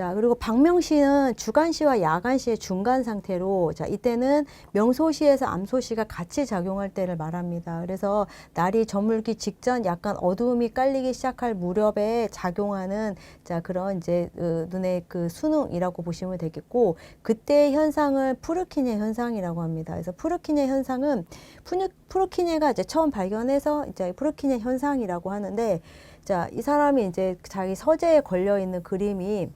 자, 그리고 박명시는 주간시와 야간시의 중간 상태로 자, 이때는 명소시에서 암소시가 같이 작용할 때를 말합니다. 그래서 날이 저물기 직전 약간 어두움이 깔리기 시작할 무렵에 작용하는 자, 그런 이제 어, 눈의 그 수능이라고 보시면 되겠고 그때의 현상을 푸르키네 현상이라고 합니다. 그래서 푸르키네 현상은 푸르, 푸르키네가 이제 처음 발견해서 이제 푸르키네 현상이라고 하는데 자, 이 사람이 이제 자기 서재에 걸려 있는 그림이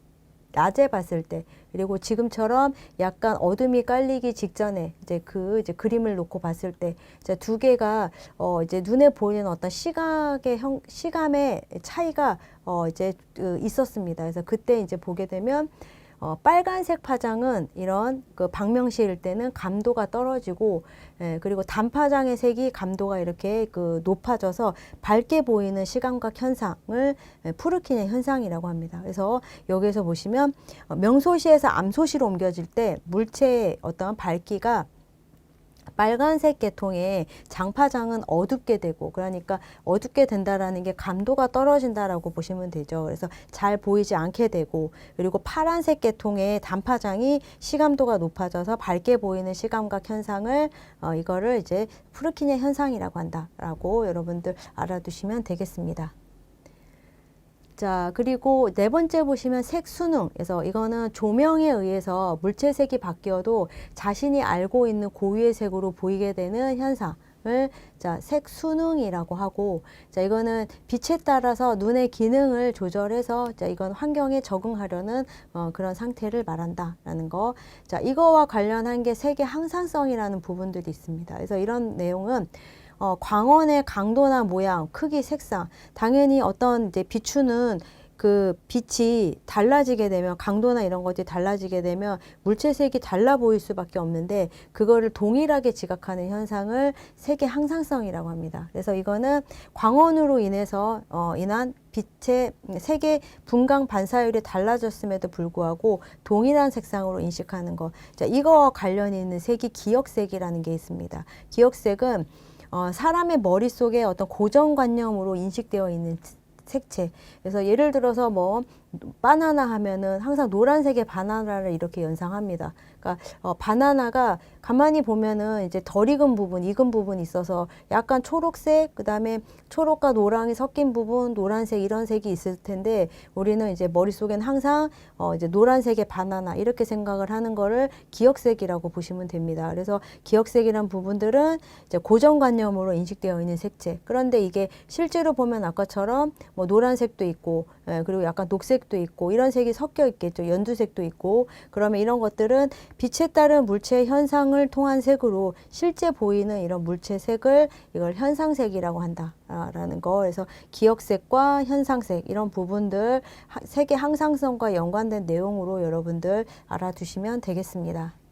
낮에 봤을 때 그리고 지금처럼 약간 어둠이 깔리기 직전에 이제 그 이제 그림을 놓고 봤을 때 이제 두 개가 어 이제 눈에 보이는 어떤 시각의 형 시감의 차이가 어 이제 그 있었습니다. 그래서 그때 이제 보게 되면 어, 빨간색 파장은 이런 그 박명시일 때는 감도가 떨어지고 예, 그리고 단파장의 색이 감도가 이렇게 그 높아져서 밝게 보이는 시감각 현상을 예, 푸르키네 현상이라고 합니다. 그래서 여기에서 보시면 어, 명소시에서 암소시로 옮겨질 때 물체의 어떤 밝기가 빨간색 계통의 장파장은 어둡게 되고 그러니까 어둡게 된다라는 게 감도가 떨어진다라고 보시면 되죠. 그래서 잘 보이지 않게 되고 그리고 파란색 계통의 단파장이 시감도가 높아져서 밝게 보이는 시감각 현상을 어, 이거를 이제 푸르키네 현상이라고 한다라고 여러분들 알아두시면 되겠습니다. 자, 그리고 네 번째 보시면 색 수능. 그래서 이거는 조명에 의해서 물체색이 바뀌어도 자신이 알고 있는 고유의 색으로 보이게 되는 현상 을 자, 색 수능이라고 하고 자, 이거는 빛에 따라서 눈의 기능을 조절해서 자, 이건 환경에 적응하려는 어, 그런 상태를 말한다라는 거. 자, 이거와 관련한 게 색의 항상성이라는 부분들이 있습니다. 그래서 이런 내용은 어, 광원의 강도나 모양, 크기, 색상. 당연히 어떤 이제 비추는 그 빛이 달라지게 되면 강도나 이런 것들이 달라지게 되면 물체색이 달라 보일 수밖에 없는데 그거를 동일하게 지각하는 현상을 색의 항상성이라고 합니다. 그래서 이거는 광원으로 인해서 어, 인한 빛의 색의 분광 반사율이 달라졌음에도 불구하고 동일한 색상으로 인식하는 것. 자, 이거와 관련이 있는 색이 기억색이라는 게 있습니다. 기억색은 어, 사람의 머릿속에 어떤 고정관념으로 인식되어 있는 색채. 그래서 예를 들어서 뭐 바나나 하면은 항상 노란색의 바나나를 이렇게 연상합니다. 그러니까 어, 바나나가 가만히 보면은 이제 덜 익은 부분, 익은 부분이 있어서 약간 초록색, 그다음에 초록과 노랑이 섞인 부분, 노란색 이런 색이 있을 텐데 우리는 이제 머릿속엔 항상 어, 이제 노란색의 바나나 이렇게 생각을 하는 거를 기억색이라고 보시면 됩니다. 그래서 기억색이란 부분들은 이제 고정관념으로 인식되어 있는 색채. 그런데 이게 실제로 보면 아까처럼 뭐 노란색도 있고, 예, 그리고 약간 녹색 도 있고 이런 색이 섞여 있겠죠. 연두색도 있고 그러면 이런 것들은 빛에 따른 물체 현상을 통한 색으로 실제 보이는 이런 물체 색을 이걸 현상색이라고 한다라는 거. 그래서 기억색과 현상색 이런 부분들 하- 색의 항상성과 연관된 내용으로 여러분들 알아두시면 되겠습니다.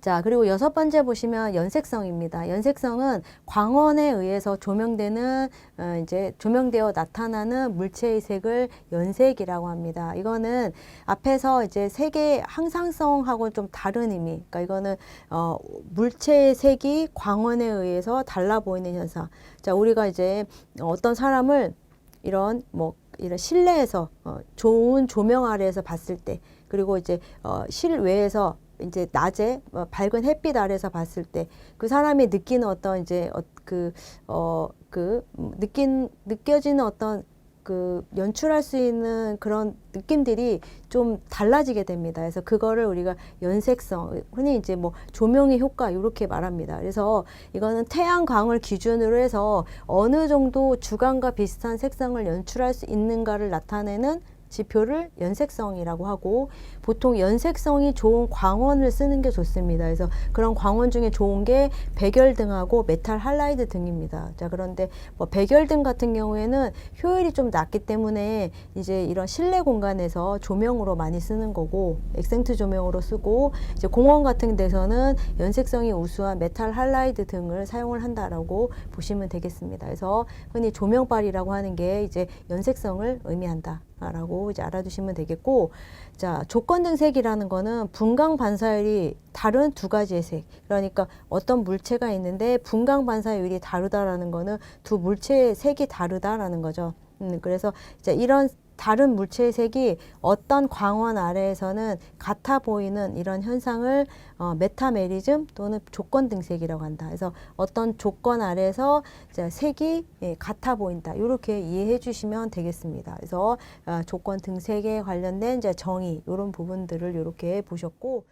자, 그리고 여섯 번째 보시면 연색성입니다. 연색성은 광원에 의해서 조명되는 어, 이제 조명되어 나타나는 물체의 색을 연색이라고 합니다. 이거는 앞에서 이제 색의 항상성하고 좀 다른 의미. 그러니까 이거는 어, 물체의 색이 광원에 의해서 달라 보이는 현상. 자, 우리가 이제 어떤 사람을 이런 뭐 이런 실내에서 어, 좋은 조명 아래에서 봤을 때 그리고 이제 어, 실외에서 이제 낮에 어, 밝은 햇빛 아래서 봤을 때 그 사람이 느끼는 어떤 이제 어, 그, 어, 그, 음, 느낀, 느껴지는 어떤 그 연출할 수 있는 그런 느낌들이 좀 달라지게 됩니다. 그래서 그거를 우리가 연색성, 흔히 이제 뭐 조명의 효과 이렇게 말합니다. 그래서 이거는 태양광을 기준으로 해서 어느 정도 주광과 비슷한 색상을 연출할 수 있는가를 나타내는 지표를 연색성이라고 하고 보통 연색성이 좋은 광원을 쓰는 게 좋습니다. 그래서 그런 광원 중에 좋은 게 백열등하고 메탈 할라이드 등입니다. 자 그런데 뭐 백열등 같은 경우에는 효율이 좀 낮기 때문에 이제 이런 실내 공간에서 조명으로 많이 쓰는 거고 액센트 조명으로 쓰고 이제 공원 같은 데서는 연색성이 우수한 메탈 할라이드 등을 사용을 한다라고 보시면 되겠습니다. 그래서 흔히 조명빨이라고 하는 게 이제 연색성을 의미한다. 라고 이제 알아두시면 되겠고 자 조건등 색이라는 거는 분광 반사율이 다른 두 가지의 색. 그러니까 어떤 물체가 있는데 분광 반사율이 다르다라는 거는 두 물체의 색이 다르다라는 거죠. 음, 그래서 이제 이런 다른 물체의 색이 어떤 광원 아래에서는 같아 보이는 이런 현상을 어, 메타메리즘 또는 조건 등색이라고 한다. 그래서 어떤 조건 아래에서 색이 예, 같아 보인다. 이렇게 이해해 주시면 되겠습니다. 그래서 어, 조건 등색에 관련된 이제 정의 이런 부분들을 이렇게 보셨고